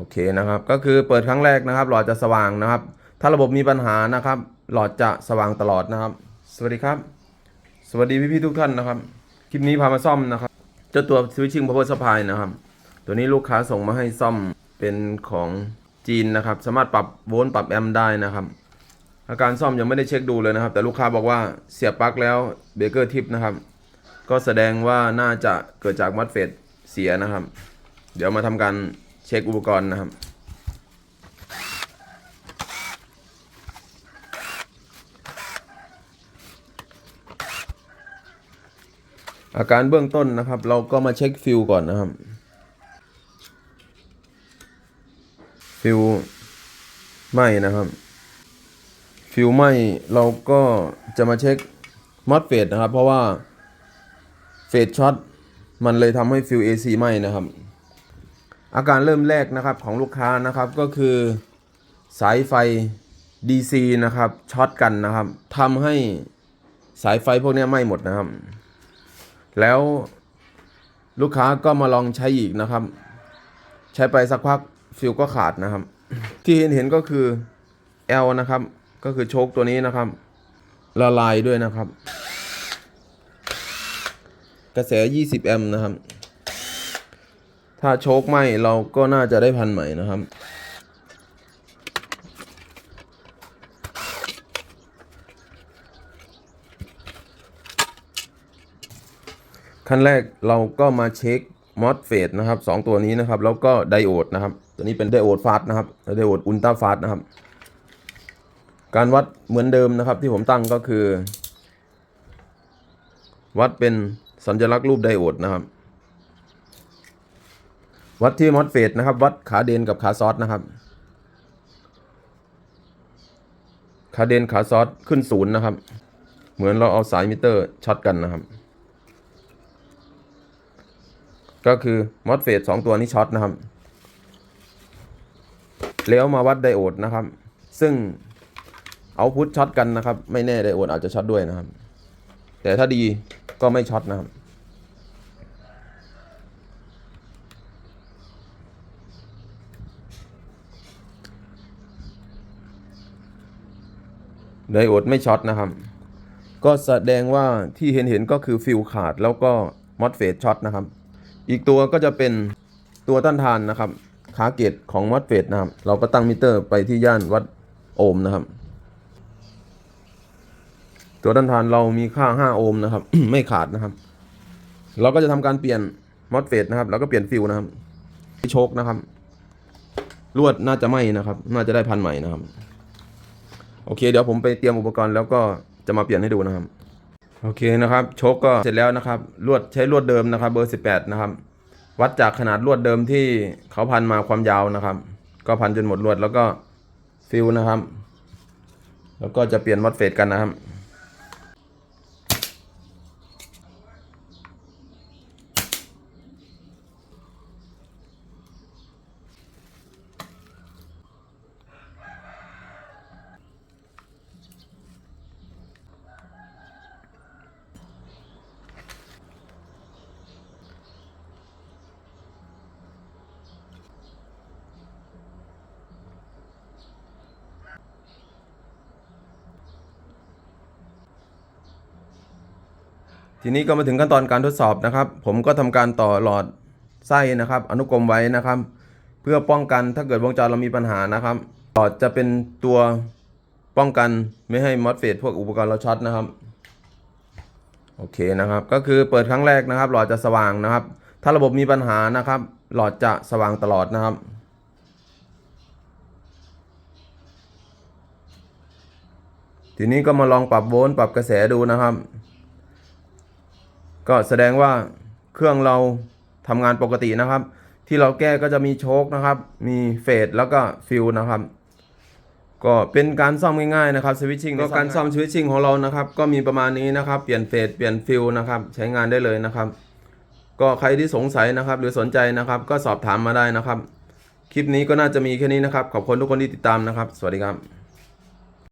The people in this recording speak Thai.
โอเคนะครับ ก็คือเปิดครั้งแรกนะครับ หลอดจะสว่างนะครับ ถ้าระบบมีปัญหานะครับ หลอดจะสว่างตลอดนะครับ สวัสดีครับ สวัสดีพี่ๆทุกท่านนะครับ คลิปนี้พามาซ่อมนะครับ เจ้าตัว switching power supply นะครับ ตัวนี้ลูกค้าส่งมาให้ซ่อมเป็นของจีนนะครับ สามารถปรับโวลต์ปรับแอมป์ได้นะครับ อาการซ่อมยังไม่ได้เช็คดูเลยนะครับ แต่ลูกค้าบอกว่าเสียบปลั๊กแล้วเบรกเกอร์ทิปนะครับ ก็แสดงว่าน่าจะเกิดจากมอสเฟตเสียนะครับ เดี๋ยวมาทำการ เช็คอุปกรณ์นะครับ อาการเบื้องต้นนะครับ เราก็มาเช็คฟิลก่อนนะครับ ฟิลไหมนะครับ ฟิลไหมเราก็จะมาเช็คมอสเฟตนะครับ เพราะว่าเฟสช็อตมันเลยทำให้ฟิล AC ไหมนะครับ อาการเริ่มแรกนะครับของลูกค้านะครับก็คือสายไฟ DC นะครับช็อตกันนะครับทำให้สายไฟพวกนี้ไหม้หมดนะครับ แล้วลูกค้าก็มาลองใช้อีกนะครับ ใช้ไปสักพักฟิลก็ขาดนะครับ ที่เห็นเห็นก็คือ L นะครับ ก็คือโชคตัวนี้นะครับ ละลายด้วยนะครับ กระแส 20 แอมป์นะครับ ถ้าโชคไหมเราก็น่าจะได้พันใหม่นะครับ ขั้นแรกเราก็มาเช็คมอสเฟตนะครับสองตัวนี้นะครับ แล้วก็ไดโอดนะครับ ตัวนี้เป็นไดโอดฟาสนะครับไดโอดอุลตราฟาสนะครับ การวัดเหมือนเดิมนะครับ ที่ผมตั้งก็คือ วัดเป็นสัญลักษณ์รูปไดโอดนะครับ วัดที่มอสเฟตนะครับ วัดขาเดนกับขาซอสนะครับ ขาเดนขาซอสขึ้นศูนย์นะครับ เหมือนเราเอาสายมิเตอร์ช็อตกันนะครับ ก็คือมอสเฟตสองตัวนี้ช็อตนะครับ แล้วมาวัดไดโอดนะครับ ซึ่งเอาพุทช็อตกันนะครับ ไม่แน่ไดโอดอาจจะช็อตด้วยนะครับ แต่ถ้าดีก็ไม่ช็อตนะครับ ไดโอดไม่ช็อตนะครับ ก็แสดงว่าที่เห็นเห็นก็คือฟิลขาดแล้วก็มอสเฟตช็อตนะครับ อีกตัวก็จะเป็นตัวต้านทานนะครับขาเกตของมอสเฟตนะครับ เราก็ตั้งมิเตอร์ไปที่ย่านวัดโอห์มนะครับ ตัวต้านทานเรามีค่า 5 โอห์มนะครับ ไม่ขาดนะครับ เราก็จะทำการเปลี่ยนมอสเฟตนะครับ แล้วก็เปลี่ยนฟิลนะครับโชคนะครับลวดน่าจะไหมนะครับ น่าจะได้พันใหม่นะครับ โอเค เดี๋ยวผมไปเตรียมอุปกรณ์แล้วก็จะมาเปลี่ยนให้ดูนะครับ โอเคนะครับโชกก็เสร็จแล้วนะครับลวดใช้ลวดเดิมนะครับ เบอร์ 18 นะครับ วัดจากขนาดลวดเดิมที่เขาพันมาความยาวนะครับ ก็พันจนหมดลวดแล้วก็ฟิลนะครับ แล้วก็จะเปลี่ยนวัดเฟสกันนะครับ ทีนี้ก็มาถึงขั้นตอนการทดสอบนะครับ ผมก็ทำการต่อหลอดไส้นะครับ อนุกรมไว้นะครับ เพื่อป้องกันถ้าเกิดวงจรเรามีปัญหานะครับ หลอดจะเป็นตัวป้องกันไม่ให้มอสเฟตพวกอุปกรณ์เราช็อตนะครับโอเคนะครับ ก็คือเปิดครั้งแรกนะครับ หลอดจะสว่างนะครับ ถ้าระบบมีปัญหานะครับ หลอดจะสว่างตลอดนะครับทีนี้ก็มาลองปรับโวลต์ปรับกระแสดูนะครับ ก็แสดงว่าเครื่องเราทำงานปกตินะครับ ที่เราแก้ก็จะมีโชคนะครับ มีเฟดแล้วก็ฟิลนะครับ ก็เป็นการซ่อมง่ายๆนะครับสวิตชิ่งก็การซ่อมสวิตชิ่งของเรานะครับ ก็มีประมาณนี้นะครับ เปลี่ยนเฟดเปลี่ยนฟิลนะครับใช้งานได้เลยนะครับ ก็ใครที่สงสัยนะครับ หรือสนใจนะครับ ก็สอบถามมาได้นะครับ คลิปนี้ก็น่าจะมีแค่นี้นะครับ ขอบคุณทุกคนที่ติดตามนะครับ สวัสดีครับ